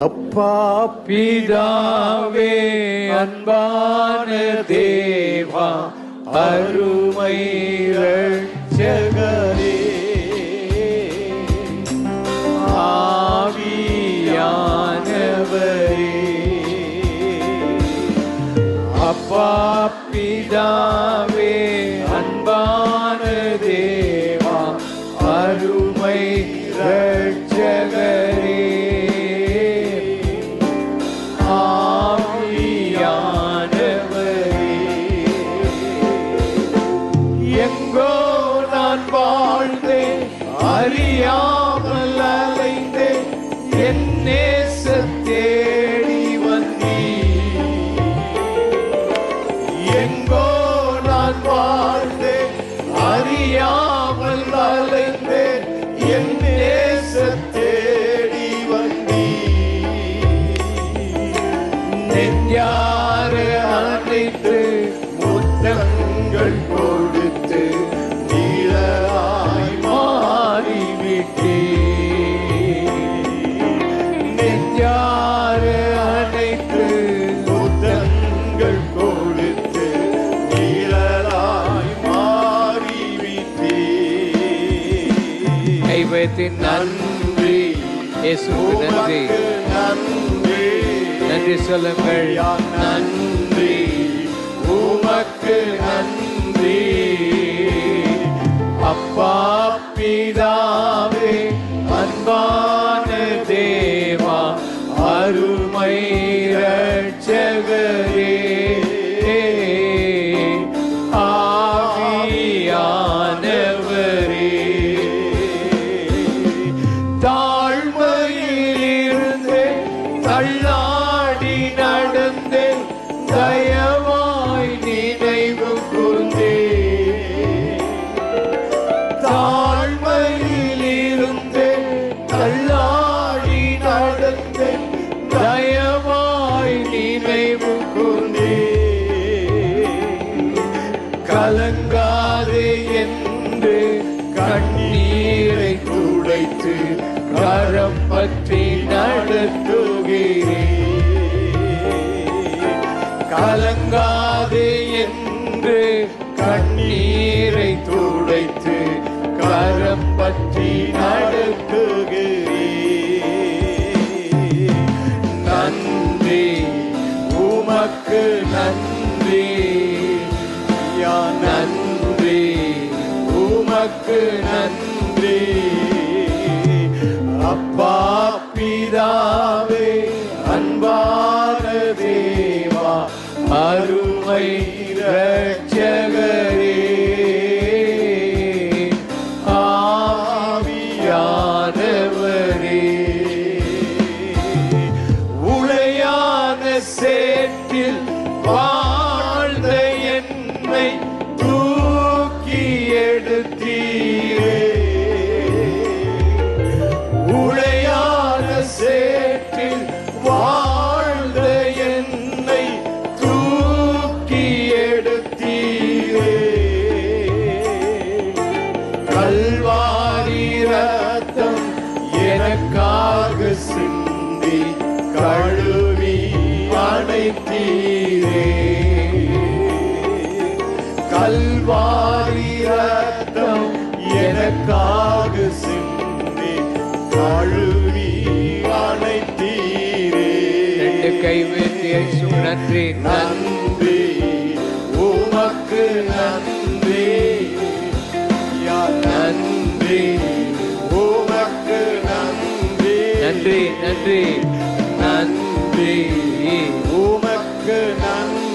அப்பா பிதாவே அன்பான தேவா அருமை ரட்சகரே ஆவியானவரே. அப்பா பிதாவே அன்பான தேவா அருமை ரட்ச அறியாமல் அலைந்தே என் நேச தேடி வந்தீ எங்கோ நான் வாழ்ந்தே அறியாமல் அலைந்தே என் நேச தேடி வந்தீ நெஞ்சார அணைத்து முத்தங்கள் கொடுத்து மாறிவிட்டே நெஞ்சார அணைத்து முத்தங்கள் கொடுத்து நீராய் மாறிவிட்டே. கைவத்தின் நன்றி. நன்றி. நன்றி. நன்றி. சொல்லுங்கள். நன்றி? உமக்கு நன்றி. அருமை ரட்சகரே தாழ்மையிலிருந்து தள்ளாடி நடந்தேன் தய நினைவு கலங்காதே என்று கண்ணீரை துடைத்து கரம் பற்றி நடத்துகிறேன். கலங்காதே என்று கண்ணீரை துடைத்து கரம் பற்றி உமக்கு நன்றி. யா நன்றி. உமக்கு நன்றி. அப்பா பிதா சேற்றில் வாழ்ந்த என்னை தூக்கி எடுத்தீரே. உளையான சேற்றில் வாழ்ந்த என்னை தூக்கி எடுத்தீரே. கல்வாரி ரத்தம் எனக்காக சிந்தி அணைத்தீரே கல்வாரி ரத்தம் எனக்காக சிந்தி கழுவி அணைத்தீரே. ரெண்டு கை வைத்து இயேசு நன்றி. நன்றி. உமக்கு நன்றி. நன்றி. உமக்கு நன்றி. நன்றி நன்றி. நன்றி. உமக்கு நன்றி